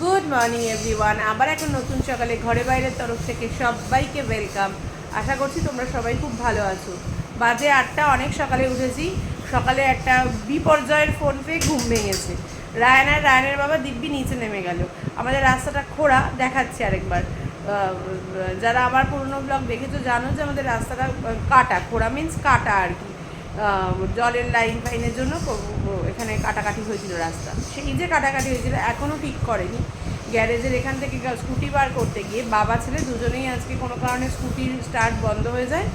Good morning everyone আবার একটা নতুন সকালে ঘরে বাইরের তরফ থেকে সবাইকে ওয়েলকাম আশা করছি তোমরা সবাই খুব ভালো আছো। বাজে আটটা অনেক সকালে উঠেছি। সকালে একটা বিপর্যয়ের ফোন পেয়ে ঘুম ভেঙেছে। রায়নার রায়নের বাবা দিব্যি নিচে নেমে গেল। আমাদের রাস্তাটা খোঁড়া দেখাচ্ছি আরেকবার। যারা আমার পুরনো ব্লগ দেখেছ জানো যে আমাদের রাস্তাটা কাটা। খোঁড়া মিন্স কাটা আর কি। জলের লাইন ফাইনের জন্য এখানে কাটাকাটি হয়েছিল রাস্তা। সেই যে কাটাকাটি হয়েছিল এখনও ঠিক করেনি। গ্যারেজের এখান থেকে স্কুটি বার করতে গিয়ে বাবা ছেলে দুজনেই আজকে কোনো কারণে স্কুটির স্টার্ট বন্ধ হয়ে যায়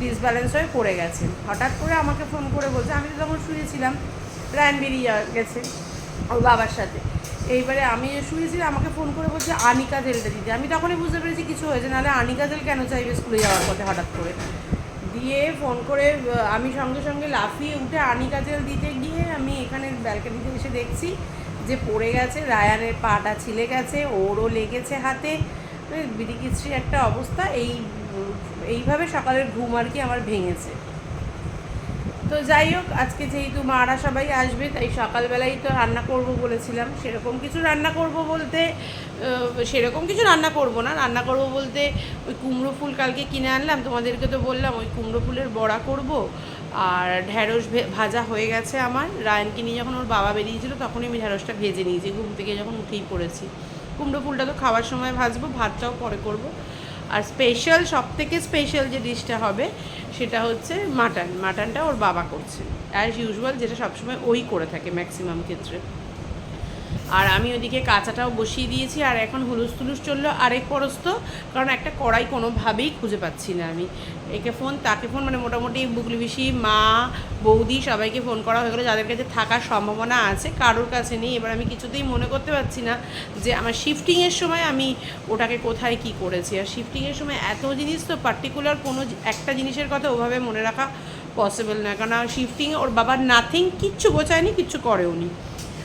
ডিসব্যালেন্স হয়ে পড়ে গেছে। হঠাৎ করে আমাকে ফোন করে বলছে, আমি তো তখন শুয়েছিলাম রায়ন বেরিয়ে গেছে ওর বাবার সাথে। এইবারে আমি শুয়েছিলাম আমাকে ফোন করে বলছে, আনিকা তেলটা দিতে। আমি তখনই বুঝতে পেরেছি, কিছু হয়েছে, নাহলে আনিকা তেল কেন চাইবে স্কুলে যাওয়ার পথে হঠাৎ করে? দিয়ে ফোন করে আমি সঙ্গে সঙ্গে লাফিয়ে উঠে আনি কাজেল দিতে গিয়ে আমি এখানে ব্যালকানিতে এসে দেখছি যে পড়ে গেছে, রায়ানের পাটা ছিলে গেছে, ওরও লেগেছে হাতে। মানে একটা অবস্থা, এই এইভাবে সকালের ঘুম আর কি আমার ভেঙেছে। তো যাই হোক, আজকে যেহেতু মারা সবাই আসবে, তাই সকালবেলাই তো রান্না করব বলেছিলাম। সেরকম কিছু রান্না করব বলতে সেরকম কিছু রান্না করব না। রান্না করব বলতে, ওই কুমড়ো ফুল কালকে কিনে আনলাম, তোমাদেরকে তো বললাম, ওই কুমড়ো ফুলের বড়া করব। আর ঢ্যাঁড়স ভে- ভাজা হয়ে গেছে আমার। রায়নকে নিয়ে যখন ওর বাবা বেরিয়েছিল, তখনই আমি ঢ্যাঁড়সটা ভেজে নিয়েছি, ঘুম থেকে যখন উঠেই পড়েছি। কুমড়ো ফুলটা তো খাওয়ার সময় ভাজবো, ভাতটাও পরে করব। আর স্পেশাল সব থেকে স্পেশাল যে ডিশটা হবে, সেটা হচ্ছে মাটন। মাটনটা ওর বাবা করছে। অ্যাজ ইউজুয়াল যেটা সবসময় ওই করে থাকে ম্যাক্সিমাম ক্ষেত্রে। আর আমি ওদিকে কাঁচাটাও বসিয়ে দিয়েছি আর এখন হুলুস তুলুস চলল আরেক পরস্ত কারণ একটা কড়াই কোনোভাবেই খুঁজে পাচ্ছি না আমি। একে ফোন তাকে ফোন মানে মোটামুটি বুগলি পিসি মা বৌদি সবাইকে ফোন করা হয়ে গেলো যাদের কাছে থাকার সম্ভাবনা আছে কারোর কাছে নেই। এবার আমি কিছুতেই মনে করতে পারছি না যে আমার শিফটিংয়ের সময় আমি ওটাকে কোথায় কি করেছি। আর শিফটিংয়ের সময় এত জিনিস তো পার্টিকুলার কোনো একটা জিনিসের কথা ওভাবে মনে রাখা পসিবল না। কারণ শিফটিংয়ে ওর বাবার নাথিং কিচ্ছু গোছায়নি কিচ্ছু করেও নি আহ,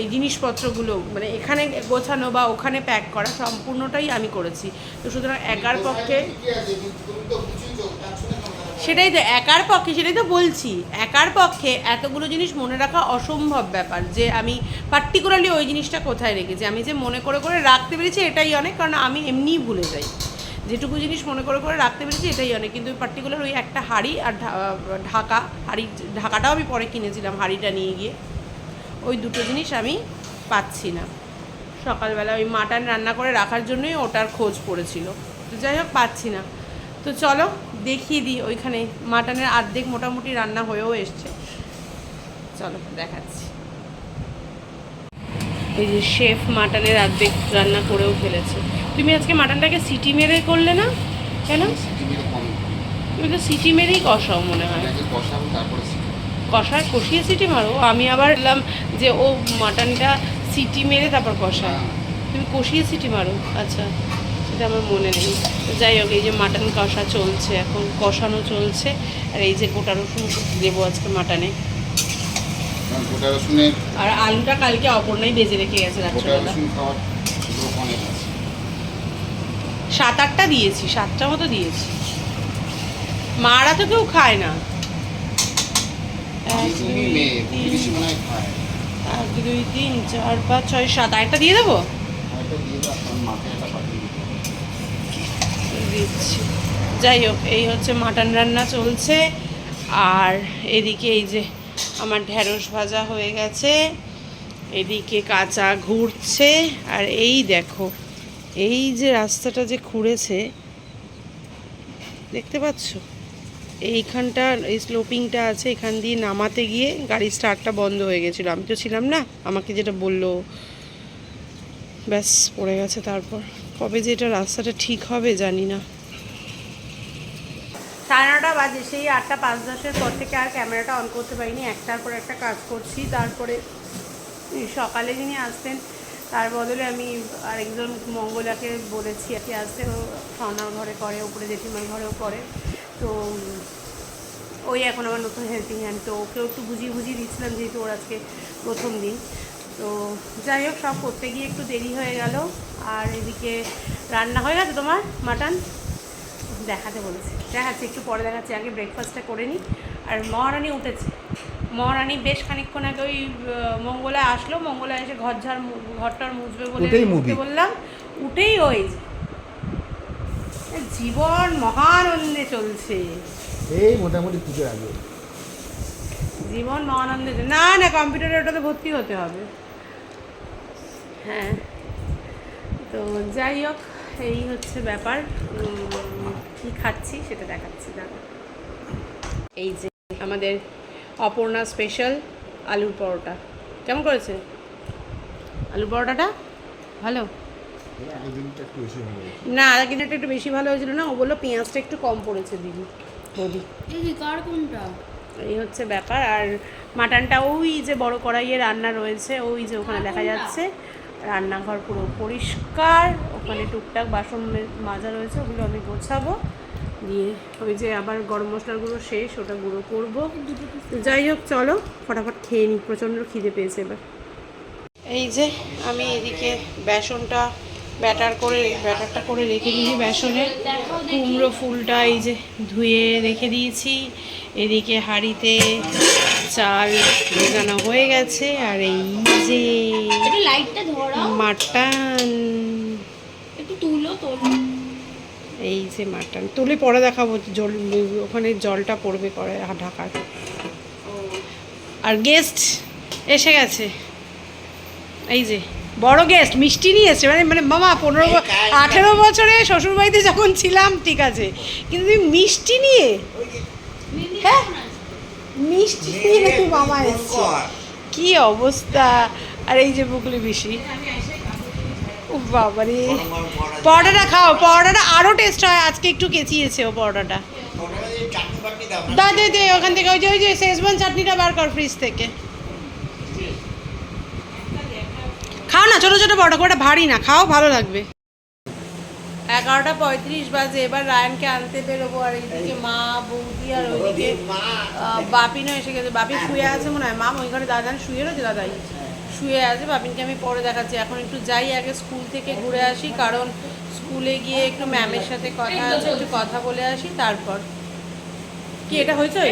এই জিনিসপত্রগুলো মানে এখানে গোছানো বা ওখানে প্যাক করা সম্পূর্ণটাই আমি করেছি। তো সুতরাং একার পক্ষে সেটাই তো, একার পক্ষে সেটাই তো বলছি। একার পক্ষে এতগুলো জিনিস মনে রাখা অসম্ভব ব্যাপার, যে আমি পার্টিকুলারলি ওই জিনিসটা কোথায় রেখেছি। আমি যে মনে করে করে রাখতে পেরেছি এটাই অনেক, কারণ আমি এমনিই ভুলে যাই। যেটুকু জিনিস মনে করে করে রাখতে পেরেছি এটাই অনেক, কিন্তু পার্টিকুলার ওই একটা হাড়ি আর ঢাকা, হাড়ি, ঢাকাটাও আমি পরে কিনেছিলাম হাড়িটা নিয়ে গিয়ে। ওই দুটো জিনিস আমি পাচ্ছি না। সকালবেলা ওই মাটন রান্না করে রাখার জন্যই ওটার খোঁজ পড়েছিল। তো যাই হোক পাচ্ছি না। তো চলো দেখিয়ে দিই। ওইখানে মাটনের অর্ধেক মোটামুটি রান্না হয়েও এসছে। চলো দেখাচ্ছি। এই যে শেফ মাটনের আর্ধেক রান্না করেও ফেলেছে। তুমি আজকে মাটনটাকে সিটি মেরে করলে না? কেন? তুমি তো সিটি মেরেই কষাও মনে হয়। কষায় কষিয়ে সিটি মারো। আমি আবার বললাম যে ও মাটনটা সিটি মেরে তারপর কষায়। তুমি কষিয়ে সিটি মারো। আচ্ছা সেটা আমার মনে নেই। যাই হোক এই যে মাটন কষা চলছে এখন কষানো চলছে। আর এই যে গোটা রসুন দেবো আজকে মাটনে। আর আলুটা কালকে অপর্ণাই বেজে রেখে গেছে রাত্রেবেলা। সাত আটটা দিয়েছি সাতটা মতো দিয়েছি। মারা তো কেউ খায় না। এক, দুই, তিন, চার পাঁচ ছয় সাত আটটা দিয়ে দেবো। দিচ্ছি। যাই হোক এই হচ্ছে মাটন রান্না চলছে। আর এদিকে এই যে আমার ঢ্যাঁড়স ভাজা হয়ে গেছে। এদিকে কাঁচা ঘুরছে। আর এই দেখো এই যে রাস্তাটা যে খুঁড়েছে দেখতে পাচ্ছ? এইখানটা, এই স্লোপিংটা আছে, এখান দিয়ে নামাতে গিয়ে গাড়ির স্টার্টটা বন্ধ হয়ে গেছিল। আমি তো ছিলাম না, আমাকে যেটা বলল, ব্যাস, পড়ে গেছে তারপর। কবে যে এটা রাস্তাটা ঠিক হবে জানি না। সাড়ে নটা বাজে, সেই আটটা পাঁচ দশের পর থেকে আর ক্যামেরাটা অন করতে পারিনি। একটার পর একটা কাজ করছি, তারপরে সকালে যিনি আসতেন, তার বদলে আমি আরেকজন মঙ্গলাকে বলেছি আর কি, আসতে ও ঘরে করে, উপরে জেঠিমার ঘরেও করে। তো ওই এখন আমার নতুন হেল্পিং হ্যান্ড তো ওকেও একটু বুঝিয়ে বুঝিয়ে দিচ্ছিলাম যেহেতু ওর আজকে প্রথম দিন। তো যাই হোক সব করতে গিয়ে একটু দেরি হয়ে গেল। আর এদিকে রান্না হয়ে গেছে তোমার? মাটন? দেখাতে বলেছে। দেখাচ্ছি একটু পরে দেখাচ্ছি আগে ব্রেকফাস্টটা করে নিই। আর মহারানি উঠেছে। মহারানী বেশ খানিকক্ষণ আগে ওই মঙ্গলায় আসলো। মঙ্গলায় এসে ঘর ঝাড় ঘরটার মুছবে বলে বললাম উঠেই ওই জীবন মহানন্দে চলছে। এই মোটামুটি পুজোর আগে। জীবন চলছে। না না কম্পিউটারে ওটাতে ভর্তি হতে হবে। হ্যাঁ। তো যাই হোক এই হচ্ছে ব্যাপার। কি খাচ্ছি সেটা দেখাচ্ছি দাদা এই যে আমাদের অপর্ণা স্পেশাল আলুর পরোটা। কেমন করেছে? আলুর পরোটাটা? ভালো। না দিনটা একটু বেশি ভালো হয়েছিল না? ও বলল পেঁয়াজটা একটু কম পড়েছে দিদি। এই কোনটা? এই হচ্ছে ব্যাপার। আর মাটনটা ওই যে বড় কড়াইয়ে রান্না রয়েছে ওই যে ওখানে দেখা যাচ্ছে। রান্নাঘর পুরো পরিষ্কার ওখানে টুকটাক বাসন মাজা রয়েছে ওগুলো আমি গোছাবো। দিয়ে ওই যে আবার গরম মশলার গুঁড়ো শেষ ওটা গুঁড়ো করব। যাই হোক চলো ফটাফট খেয়ে নিই প্রচণ্ড খিদে পেয়েছে এবার। এই যে আমি এদিকে বেসনটা ব্যাটার করে ব্যাটারটা করে রেখে দিয়েছি বেসনে। কুমড়ো ফুলটা এই যে ধুয়ে রেখে দিয়েছি। এদিকে হাঁড়িতে চাল ভেজানো হয়ে গেছে আর এই যে মাটন। তুলো এই যে মাটন। তুলে পরে দেখাবো জল ওখানে জলটা পড়বে করে ঢাকার। আর গেস্ট এসে গেছে। এই যে বড় গেস্ট মিষ্টি নিয়ে এসছে। মানে মানে মামা পনেরো আঠেরো বছরে শ্বশুরবাড়িতে যখন ছিলাম ঠিক আছে। কিন্তু তুমি মিষ্টি নিয়ে হ্যাঁ? মিষ্টি নিয়ে নাকি মামা এসছে। কি অবস্থা? আর এই যে বুকলি বিশি বাবারে। পরোটাটা খাও পরোটাটা আরও টেস্ট হয়। আজকে একটু কেচিয়েছে ও পরোটাটা। দা দে দে ওখান থেকে ওই যে ওই যে শেজবান চাটনিটা বার কর ফ্রিজ থেকে খাও না ছোটো ছোটো পরোটা খুব একটা ভারী না খাও ভালো লাগবে। এগারোটা পঁয়ত্রিশ বাজে এবার রায়নকে আনতে বেরোবো আর এইদিকে মা বৌদি আর ওইদিকে বাপিনও এসে গেছে। বাপি শুয়ে আছে মনে হয়। মাম ওই ঘরে দাদা শুয়ে রয়েছে দাদাই? শুয়ে আছে বাপিনকে আমি পরে দেখাচ্ছি। এখন একটু যাই আগে স্কুল থেকে ঘুরে আসি কারণ স্কুলে গিয়ে একটু ম্যামের সাথে কথা আছে একটু কথা বলে আসি তারপর। কি এটা হয়েছে?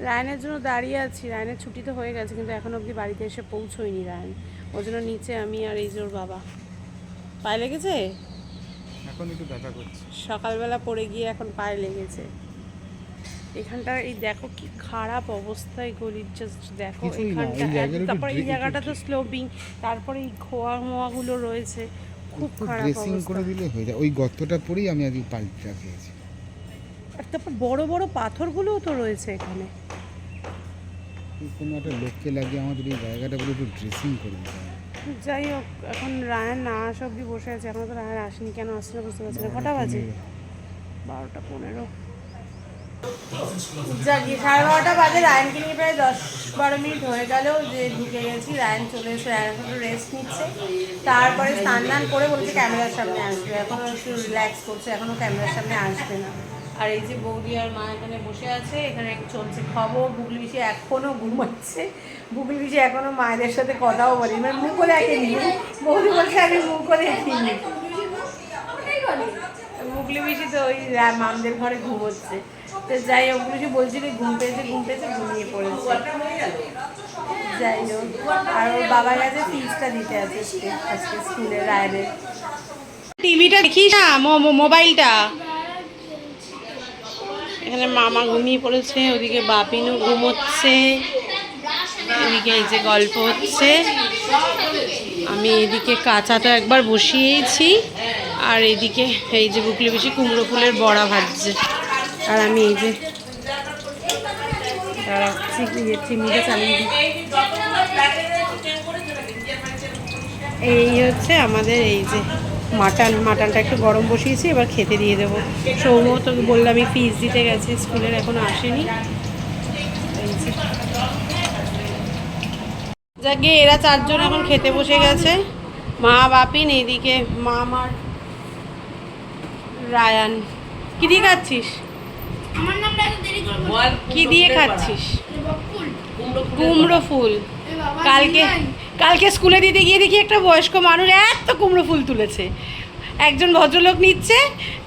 দেখো রায়নের জন্য দাঁড়িয়ে আছি। রায়নের ছুটি তো হয়ে গেছে কিন্তু এখন অবধি বাড়িতে এসে পৌঁছোয়নি রায়ন। ওই জন্য নিচে আমি আর এই ওর বাবা। পায়ে লেগেছে? এখন একটু ব্যথা করছে। সকালবেলা পড়ে গিয়ে এখন পায়ে লেগেছে। এখানটা এই দেখো কি খারাপ অবস্থায় গলির জাস্ট দেখো এই এখানটা তারপরে এই জায়গাটা তো স্লোপিং তারপরে এই খোয়া মোয়াগুলো রয়েছে। খুব খারাপ ড্রেসিং করে দিলে হয়ে যায়। ওই গর্তটা পরেই আমি আজকে পাল্টা খেয়েছি। আর তারপর বড় বড় পাথরগুলোও তো রয়েছে এখানে। কোনো একটা লোককে লাগিয়ে আমাদের এই জায়গাটা পুরো একটু ড্রেসিং করে দিতে হবে যাই হোক এখন রায়ন না আসা অব্দি বসে আছে এখন তো রায়ন আসেনি কেন আসছে না বুঝতে পারছি না। কটা বাজে? বারোটা পনেরো। যাকি সাড়ে বারোটা বাজে রায়নকে নিয়ে প্রায় দশ বারো মিনিট হয়ে গেল যে ঢুকে গেছি। রায়ন চলে এসে রায়ন এখন রেস্ট নিচ্ছে। তারপরে স্নান করে বলছে ক্যামেরার সামনে আসবে। এখনও একটু রিল্যাক্স করছে এখনও ক্যামেরার সামনে আসবে না। আর এই যে বৌদি আর মা এখানে বসে আছে, এখানে চলছে খবর বুগলি পিসি এখনও ঘুমাচ্ছে। বুগলি পিসি এখনও মায়েদের সাথে কথাও বলি মানে মুখও দেখেনি বৌদি বলছে, আমি মুখও দেখিনি মুগলি বেশি তো ওই মামদের ঘরে ঘুমোচ্ছে। তো যাই হোক বেশি বলছিল, ঘুম পেয়েছে ঘুম পেয়েছে, ঘুমিয়ে পড়েছে। যাই হোক, আর ওর বাবার কাছে ফিজটা দিতে আছে আজকে স্কুলে রায়নের টিভিটা দেখিস না? মোবাইলটা? এখানে মামা ঘুমিয়ে পড়েছে, ওদিকে বাপিনও ঘুমোচ্ছে, এদিকে এই যে গল্প হচ্ছে। আমি এদিকে কাঁচাটা একবার বসিয়েছি, আর এদিকে এই যে বুকলে বেশি কুমড়ো ফুলের বড়া ভাজছে। আর আমি এই যে এই হচ্ছে আমাদের এই যে মাটন মাটনটা একটু গরম বসিয়েছি এবার খেতে দিয়ে দেবো। সৌম তোকে বললাম আমি ফিস দিতে গেছে স্কুলের এখনও আসেনি। যাকে এরা চারজন এখন খেতে বসে গেছে। মা বাপিন এইদিকে মা আমার রায়ান। কি দিয়ে খাচ্ছিস? আমার নামটা দেরি করে কি দিয়ে খাচ্ছিস? কুমড়ো ফুল। কালকে। কালকে স্কুলে দিতে গিয়ে দেখি একটা বয়স্ক মানুষ এত কুমড়ো ফুল তুলেছে। একজন ভদ্রলোক নিচ্ছে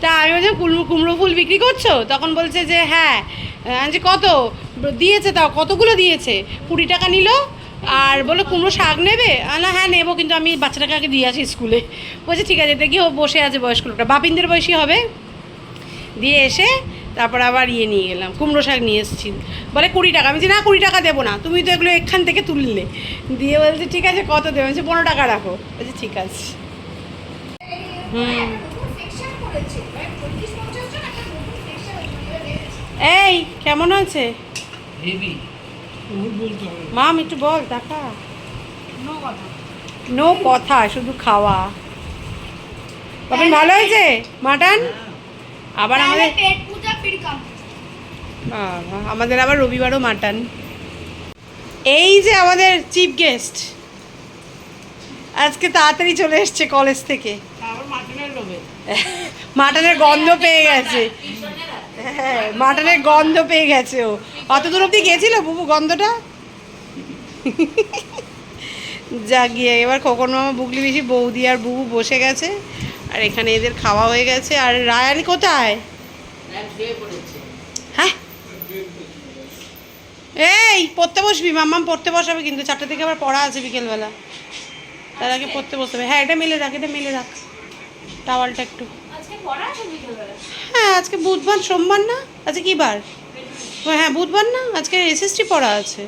তা আমি বলছি কুমড়ো কুমড়ো ফুল বিক্রি করছ? তখন বলছে যে হ্যাঁ। বলছি, কত? দিয়েছে তাও কতগুলো দিয়েছে? কুড়ি টাকা নিল। আর বলে কুমড়ো শাক নেবে? না হ্যাঁ নেব কিন্তু আমি বাচ্চাটাকে আগে দিয়ে আসি স্কুলে। বলছে ঠিক আছে দেখি ও বসে আছে বয়স্ক লোকটা। বাপিনদের বয়সী হবে? দিয়ে এসে তারপর আবার ইয়ে নিয়ে গেলাম কুমড়ো শাক নিয়ে এসেছি। বলে কুড়ি টাকা। আমি বলছি না কুড়ি টাকা দেবো না। তুমি তো এগুলো এখান থেকে তুললে। দিয়ে বলছে ঠিক আছে কত দেবে? বলছে পনেরো টাকা রাখো। বলছে ঠিক আছে। হুম। এই কেমন আছে মাম একটু বল টাকা নো কথা। শুধু খাওয়া। বাপিন ভালো হয়েছে? মাটন? আবার আমাদের বাবা, আমাদের আবার রবিবারও মাটন। এই যে আমাদের চিফ গেস্ট। আজকে তাড়াতাড়ি চলে এসছে কলেজ থেকে। মাটনের গন্ধ পেয়ে গেছে। হ্যাঁ মাটনের গন্ধ পেয়ে গেছে ও। অত দূর অব্দি গেছিল বুবু গন্ধটা? যা গিয়ে এবার খোকন মামা বুকলি বেশি বৌদি আর বুবু বসে গেছে। আর এখানে এদের খাওয়া হয়ে গেছে। আর রায়ান কোথায়? হ্যাঁ? এই পড়তে বসবি মাম্মাম পড়তে বসাবে কিন্তু চারটে থেকে আবার পড়া আছে বিকেলবেলা। তার আগে পড়তে বসতে হবে। হ্যাঁ এটা মেলে রাখ এটা মেলে রাখ। টাওয়ালটা একটু। হ্যাঁ আজকে বুধবার সোমবার না? আজকে কি বার? ও হ্যাঁ বুধবার না? আজকে এসএসটি পড়া আছে।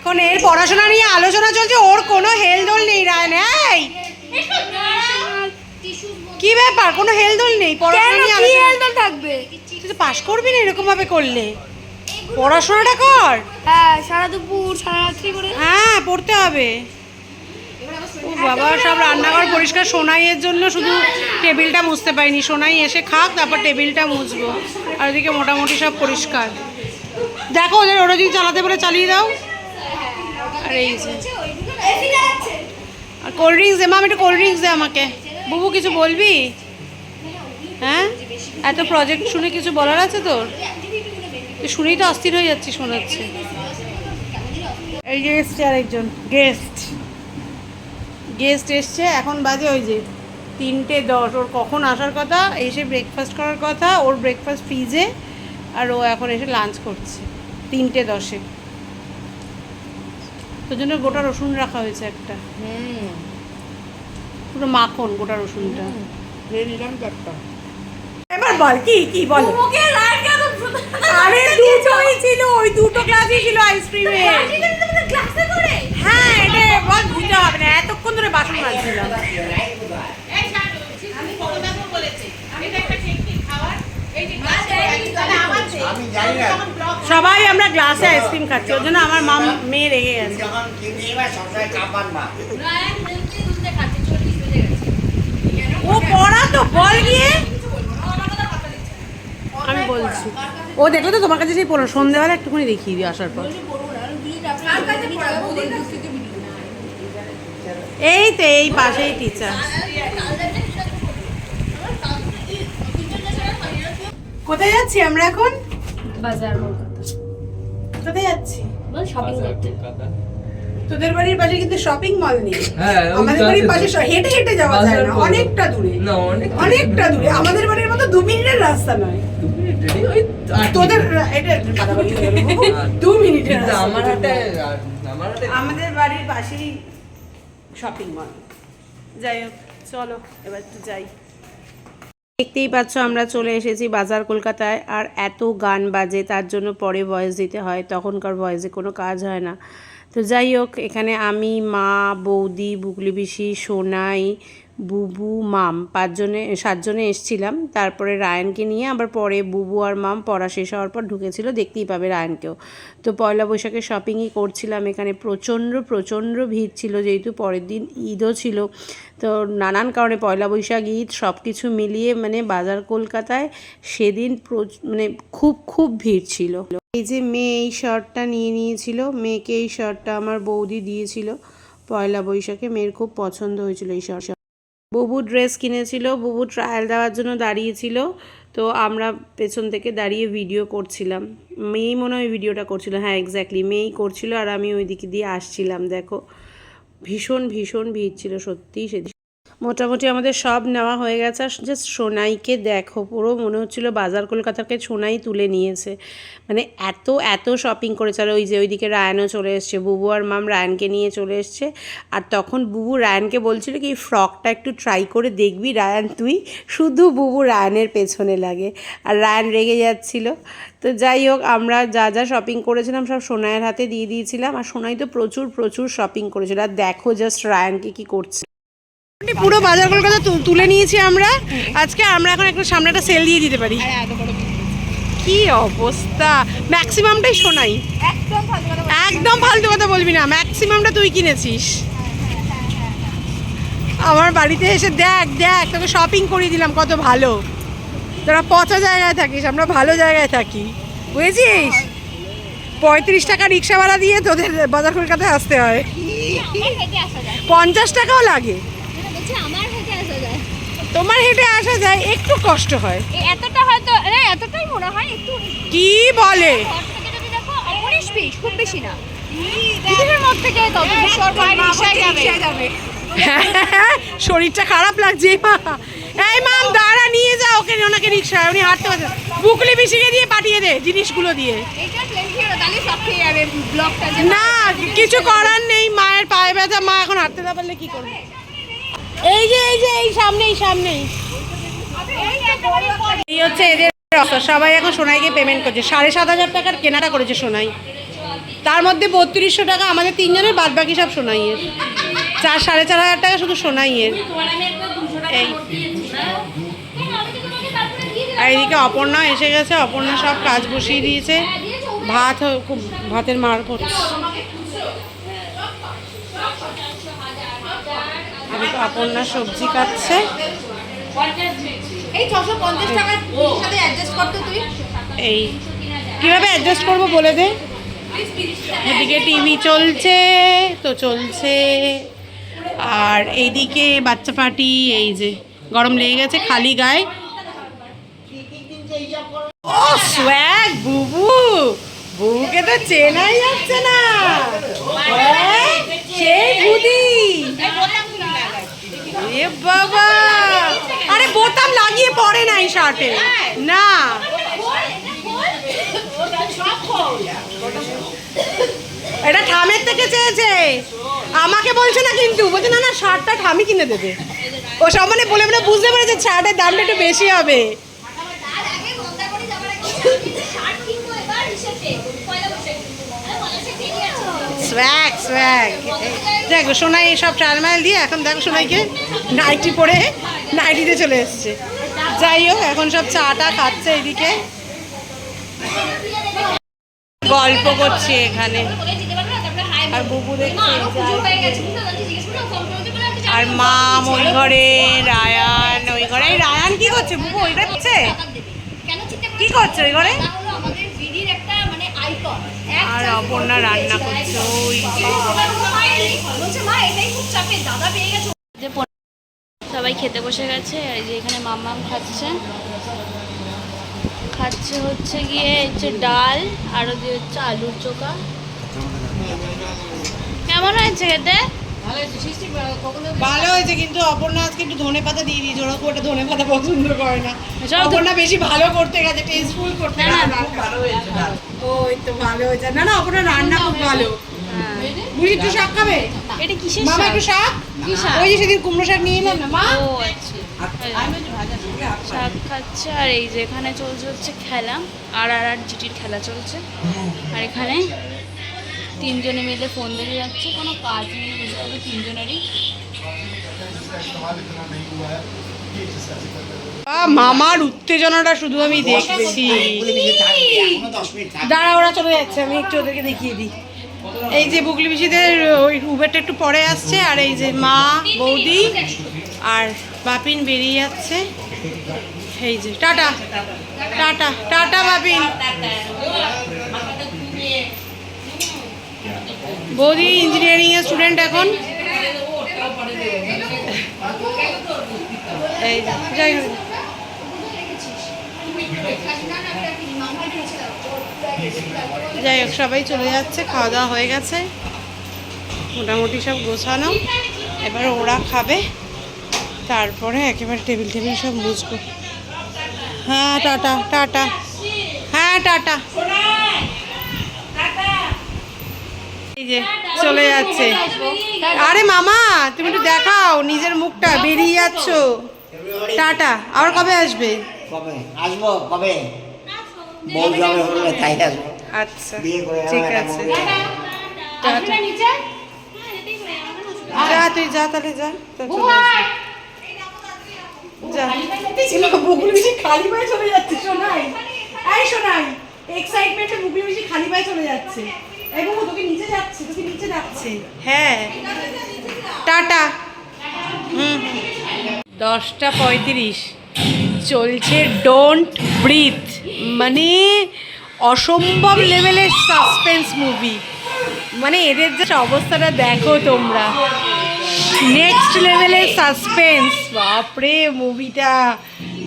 এখন এর পড়াশোনা নিয়ে আলোচনা চলছে ওর কোনো হেলদোল নেই রায়ন এই কি ব্যাপার কোনো হেলদোল নেই পড়াশোনা নিয়ে আলোচনা থাকবে? তুই তো পাশ করবি না এরকম ভাবে করলে। পড়াশোনাটা কর। হ্যাঁ সারা দুপুর সারা রাত্রি করে। হ্যাঁ পড়তে হবে। ও বাবা সব রান্নাঘর পরিষ্কার সোনাইয়ের জন্য শুধু টেবিলটা মুছতে পারিনি। সোনাই এসে খাক তারপর টেবিলটা মুছবো। আর ওদিকে মোটামুটি সব পরিষ্কার। দেখো ওদের ওরা যদি চালাতে পারে চালিয়ে দাও। আর এই যে। আর কোল্ড ড্রিঙ্কস দে মাম একটু কোল্ড ড্রিঙ্কস দে আমাকে। বুবু কিছু বলবি? হ্যাঁ? এত প্রজেক্ট শুনে কিছু বলার আছে তোর? তুই শুনেই তো অস্থির হয়ে যাচ্ছি শোনাচ্ছে এই যে এসছে আরেকজন গেস্ট গেস্ট এসছে এখন বাজে ওই যে তিনটে দশ। ওর কখন আসার কথা এসে ব্রেকফাস্ট করার কথা ওর ব্রেকফাস্ট ফ্রিজে আর ও এখন এসে লাঞ্চ করছে তিনটে দশে। তোর জন্য গোটা রসুন রাখা হয়েছে একটা। পুরো মাখন গোটা রসুনটা। এবার বল কি কি বল? আরে দুটোই ছিল ওই দুটো ক্লাসই ছিল আইসক্রিমে হ্যাঁ এটা বল ধুতে হবে না এতক্ষণ ধরে বাসন মাজছিলাম। আমি জানি না। সবাই আমরা গ্লাসে আইসক্রিম খাচ্ছি ওর জন্য আমার মা মেয়ে রেগে গেছে যখন কিনে এবার সবসময় কাপান না রায়ান হেলতে দুলতে খাচ্ছে চল্লিশ বেজে গেছে ও পড়া তো বল গিয়ে। আমি বলছি। ও দেখলে তো তোমার কাছে সেই পড়ো সন্ধ্যেবেলা একটুখানি দেখিয়ে দিই আসার পর। এই তো এই পাশেই টিচার কোথায় যাচ্ছি আমরা এখন? বাজার কলকাতা। কোথায় যাচ্ছি? শপিং করতে। তোদের বাড়ির পাশে কিন্তু শপিং মল নেই। হ্যাঁ, আমাদের বাড়ির পাশে হেঁটে হেঁটে যাওয়া যায় না অনেকটা দূরে। না অনেকটা দূরে। আমাদের বাড়ির মতো দু মিনিটের রাস্তা নয়। তোদের এটা। দু মিনিটের আমার হাতে আমাদের বাড়ির পাশেই শপিং মল যাই হোক চলো এবার একটু যাই। দেখতেই পাচ্ছ আমরা চলে এসেছি বাজার কলকাতায় আর এত গান বাজে তার জন্য পরে ভয়েস দিতে হয় তখনকার ভয়েসে কোনো কাজ হয় না। তো যাই হোক, এখানে আমি, মা, বৌদি বুকলি সোনাই, বুবু, মাম পাঁচজনে, সাতজনে এসছিলাম। তারপরে রায়নকে নিয়ে আবার পরে বুবু আর মাম পড়া শেষ হওয়ার পর ঢুকেছিল, দেখতেই পাবে রায়নকেও। তো পয়লা বৈশাখে শপিংই করছিলাম, এখানে প্রচণ্ড প্রচণ্ড ভিড় ছিল, যেহেতু পরের দিন ঈদও ছিল। তো নানান কারণে পয়লা বৈশাখ, ঈদ সব কিছু মিলিয়ে মানে বাজার কলকাতায় সেদিন মানে খুব খুব ভিড় ছিল। এই যে মেয়ে এই শার্টটা নিয়ে নিয়েছিল, মেয়েকে এই শার্টটা আমার বৌদি দিয়েছিল। পয়লা বৈশাখে মেয়ের খুব পছন্দ হয়েছিল এই শার্ট। বুবু ড্রেস কিনেছিল, বুবু ট্রায়াল দেওয়ার জন্য দাঁড়িয়েছিল। তো আমরা পেছন থেকে দাঁড়িয়ে ভিডিও করছিলাম। মেয়েই মনে হয় ভিডিওটা করছিল। হ্যাঁ এক্স্যাক্টলি মেয়েই করছিল আর আমি ওই দিকে দিয়ে আসছিলাম, দেখো। ভীষণ ভীষণ ভিড় ছিল, সত্যিই সেদিন। মোটামুটি আমাদের সব নেওয়া হয়ে গেছে। আর জাস্ট সোনাইকে দেখো, পুরো মনে হচ্ছিল বাজার কলকাতাকে সোনাই তুলে নিয়েছে। মানে এত এত শপিং করেছে। আর ওই যে ওইদিকে রায়ানও চলে এসছে, বুবু আর মাম রায়ানকে নিয়ে চলে এসছে। আর তখন বুবু রায়ানকে বলছিল কি ফ্রকটা একটু ট্রাই করে দেখবি রায়ান, তুই? শুধু বুবু রায়ানের পেছনে লাগে। আর রায়ান রেগে যাচ্ছিল। তো যাই হোক, আমরা যা যা শপিং করেছিলাম সব সোনাইয়ের হাতে দিয়ে দিয়েছিলাম। আর সোনাই তো প্রচুর প্রচুর শপিং করেছিল। আর দেখো জাস্ট রায়ানকে কি করছে। পুরো বাজার কলকাতা তুলে নিয়েছি আমরা। আজকে আমরা এখন একটু সামনে একটা সেল দিয়ে দিতে পারি। কি? অবস্থা? ম্যাক্সিমামটাই শোনাই। একদম ফালতু কথা বলবি না। ম্যাক্সিমামটা তুই কিনেছিস। আমার বাড়িতে এসে দেখ দেখ তোকে শপিং করিয়ে দিলাম কত ভালো। তোরা পচা জায়গায় থাকিস আমরা ভালো জায়গায় থাকি। বুঝেছিস? পঁয়ত্রিশ টাকা রিক্সা ভাড়া দিয়ে তোদের বাজার কলকাতায় আসতে হয়। পঞ্চাশ টাকাও লাগে। আমার হেঁটে আসা যায়। তোমার হেঁটে আসা যায় একটু কষ্ট হয়। এতটা হয়তো এতটাই মনে হয় একটু কি বলে? উনিশ পিস খুব বেশি না। দিদির মধ্যে থেকে তত সর বাইরে রিক্সায় যাবে। শরীরটা খারাপ লাগছে মা। এই মাম দাঁড়া নিয়ে যা ওকে ওনাকে রিক্সায় উনি হাঁটতে পারছেন বুকলি মিশিয়ে দিয়ে পাঠিয়ে দে জিনিসগুলো দিয়ে। না কিছু করার নেই মায়ের পায়ে ব্যথা মা এখন হাঁটতে না পারলে কি করবে? এই যে এই যে, এই সামনেই সামনেই। এই হচ্ছে এদের সবাই এখন সোনাইকে পেমেন্ট করছে। সাড়ে সাত হাজার টাকার কেনাটা করেছে সোনাই। তার মধ্যে বত্রিশশো টাকা আমাদের তিনজনের বাদ বাকি সব সোনাইয়ের। চার, সাড়ে চার হাজার টাকা শুধু সোনাইয়ের। এই। আর এদিকে অপর্ণা এসে গেছে। অপর্ণা সব কাজ বসিয়ে দিয়েছে। ভাত ভাতের মার করছে। এদিকে অপর্ণা সবজি কাটছে এই কীভাবে অ্যাডজাস্ট করব বলে দে? এদিকে টিভি চলছে তো চলছে। আর এইদিকে বাচ্চা পার্টি এই যে গরম লেগে গেছে খালি গায়ে। ও স্ব্যাগ বুবু। বুবুকে তো চেনাই যাচ্ছে না। হ্যাঁ? সেই বুদি। এ বাবা! আরে বোতাম লাগিয়ে পড়ে নাই শার্টে। না। এটা ঠামের থেকে চেয়েছে। আমাকে বলছে না কিন্তু। বলছে, না না, শার্টটা ঠামি কিনে দেবে। ও সব মানে বলে বলে বুঝতে পেরেছে, শার্টের দামটা একটু বেশি হবে তার আগে মন্দারমণি যাবার আগে শার্ট কিনবো এবার হিসেবে পয়লা বৈশাখ আমি পলাশে কিনে আছে স্ব্যাগ স্ব্যাগ দেখো, সোনাই সব টালমাল দিয়ে এখন দেখো সোনাইকে নাইটি পরে নাইটিতে চলে এসছে। যাই হোক, এখন সব চাটা খাচ্ছে এদিকে। গল্প করছে এখানে। আর বুবু আর মাম ওই ঘরে, রায়ান ওই ঘরে। রায়ান কি করছে? বুবু, ওই করছে কি করছে ওই ঘরে? আর অপর্ণা রান্না করছে, ওই যে। সবাই খেতে বসে গেছে, এই যে এখানে মাম্মাম খাচ্ছে খাচ্ছে হচ্ছে গিয়ে হচ্ছে ডাল, আর দিয়ে হচ্ছে আলুর চোখা কেমন হয়েছে খেতে ভালো হয়েছে কিন্তু অপর্ণা আজকে একটু ধনে পাতা দিয়ে দিয়েছে ওরা খুব একটা ধনে পাতা পছন্দ করে না। অপর্ণা বেশি ভালো করতে গেছে টেস্টফুল করতে না, ওই তো ভালো হয়েছে। না না অপর্ণা রান্না খুব ভালো। বুঝি একটু শাক খাবে? এটা কিসের মামা শাক? একটু শাক? ওই যে সেদিন কুমড়ো শাক নিয়ে এলাম না মা? ও আচ্ছা। শাক খাচ্ছে আর এই যে এখানে চলছে হচ্ছে খেলা আর আর আর জিটির খেলা চলছে। আর এখানে তিনজনে মিলে ফোন দিয়ে যাচ্ছে কোনো কাজ নেই। হবে তিনজনেরই মামার উত্তেজনাটা শুধু আমি দেখছি। দাঁড়া ওরা চলে যাচ্ছে আমি একটু ওদেরকে দেখিয়ে দিই। এই যে বুকলি পিসিদের ওই উবেরটা একটু পরে আসছে আর এই যে মা বৌদি আর বাপিন বেরিয়ে যাচ্ছে। এই যে টাটা। Tata tata Bapin. বৌদি ইঞ্জিনিয়ারিং এর স্টুডেন্ট এখন। এই যাই হোক। যাই হোক, সবাই চলে যাচ্ছে, খাওয়া দাওয়া হয়ে গেছে। মোটামুটি সব গোছানো। এবার ওরা খাবে। তারপরে একেবারে টেবিল টেবিল সব মুছবো। হ্যাঁ টাটা টাটা। হ্যাঁ টাটা। এই যে চলে যাচ্ছে। আরে মামা তুমি একটু দেখাও নিজের মুখটা বেরিয়ে যাচ্ছ। টাটা আবার কবে আসবে? কবে? আসব কবে? বউ যাবে হলে তাই আসব। আচ্ছা ঠিক আছে। যা তুই যা তাহলে যা চলে আসবি। যা। ছিল বেশি খালি পায়ে চলে যাচ্ছে শোনাই। এই শোনাই এক্সাইটমেন্টে বুকুল বেশি খালি পায়ে চলে যাচ্ছে। হ্যাঁ। টাটা। হুম। দশটা পঁয়ত্রিশ। চলছে ডোন্ট ব্রিথ মানে অসম্ভব লেভেলের সাসপেন্স মুভি মানে এদের যে অবস্থাটা দেখো তোমরা। নেক্সট লেভেলের সাসপেন্স বাপরে মুভিটা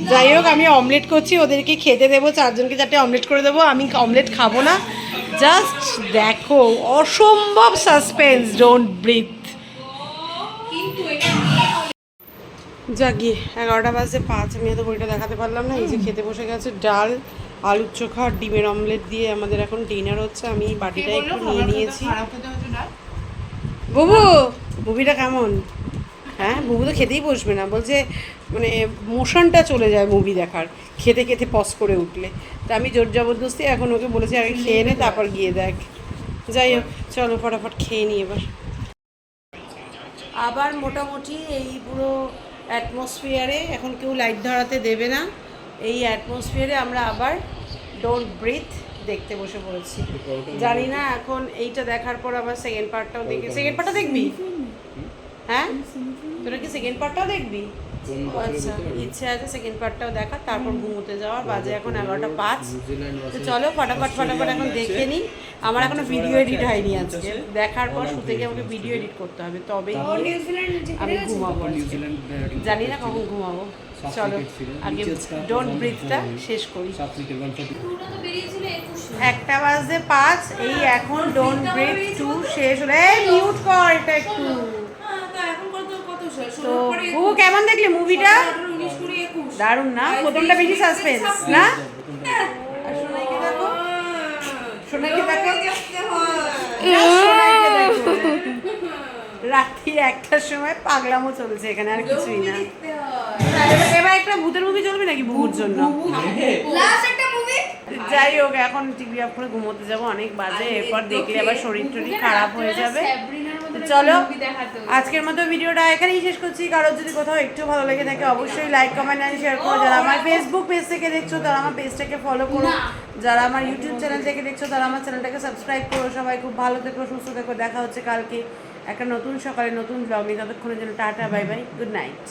যাই হোক, আমি অমলেট করছি, ওদেরকে খেতে দেবো, চারজনকে চারটে অমলেট করে দেবো, আমি অমলেট খাব না। জাস্ট দেখো অসম্ভব সাসপেন্স ডোন্ট ব্রিথ জাগিয়ে এগারোটা বাজে পাঁচ আমি এত বইটা দেখাতে পারলাম না এই যে খেতে বসে গেছে ডাল আলুর চোখা আর ডিমের অমলেট দিয়ে আমাদের এখন ডিনার হচ্ছে আমি বাটিটা একটু নিয়ে নিয়েছি। বুবু মুভিটা কেমন? হ্যাঁ বুবু তো খেতেই বসবে না বলছে মানে মোশনটা চলে যায় মুভি দেখার। খেতে খেতে পস করে উঠলে। তা আমি জোর জবরদস্তি এখন ওকে বলেছি, আগে খেয়ে নে, তারপর গিয়ে দেখ। যাই হোক, চলো ফটাফট খেয়ে নি এবার। আবার মোটামুটি এই পুরো অ্যাটমসফিয়ারে এখন কেউ লাইট ধরাতে দেবে না। এই অ্যাটমসফিয়ারে আমরা আবার ডোন্ট ব্রিথ দেখতে বসে পড়েছি। জানি না এখন এইটা দেখার পর আবার সেকেন্ড পার্টটাও দেখি সেকেন্ড পার্টটা দেখবি? হ্যাঁ? তোরা কি সেকেন্ড পার্টটাও দেখবি? আচ্ছা ইচ্ছে আছে সেকেন্ড পার্টটাও দেখার তারপর ঘুমোতে যাওয়ার বাজে এখন এগারোটা পাঁচ। তো চলো ফটাফট ফটাফট এখন দেখে নিই। আমার এখনও ভিডিও এডিট হয়নি আজকে। দেখার পর শুতে গিয়ে আমাকে ভিডিও এডিট করতে হবে। তবেই আমি ঘুমাবো জানি না কখন ঘুমাবো। চলো আগে ডোন্ট ব্রিথটা শেষ করি। একটা বাজে পাঁচ এই এখন ডোন্ট ব্রিথ টু শেষ হলো। মিউট কর এটা একটু। তো ও কেমন দেখলে মুভিটা দারুণ না? প্রথমটা বেশি সাসপেন্স না? সোনাইকে দেখো। সোনাইকে দেখো। রাত্রি একটার সময় পাগলামো চলছে এখানে আর কিছুই না। এবার- একটা ভূতের মুভি চলবে নাকি ভূত জন্য? মুভি যাই হোক এখন টিভি অফ করে ঘুমোতে যাব। অনেক বাজে। এরপর দেখলে আবার শরীর টরীর খারাপ হয়ে যাবে। চলো আজকের মতো ভিডিওটা এখানেই শেষ করছি। কারোর যদি কোথাও একটু ভালো লেগে থাকে অবশ্যই লাইক কমেন্ট অ্যান্ড শেয়ার করো। যারা আমার ফেসবুক পেজ থেকে দেখছ তারা আমার পেজটাকে ফলো করো। যারা আমার ইউটিউব চ্যানেল থেকে দেখছ তারা আমার চ্যানেলটাকে সাবস্ক্রাইব করো। সবাই খুব ভালো থেকো সুস্থ থেকো। দেখা হচ্ছে কালকে একটা নতুন সকালে নতুন ব্লগ ততক্ষণের জন্য tata bye bye good night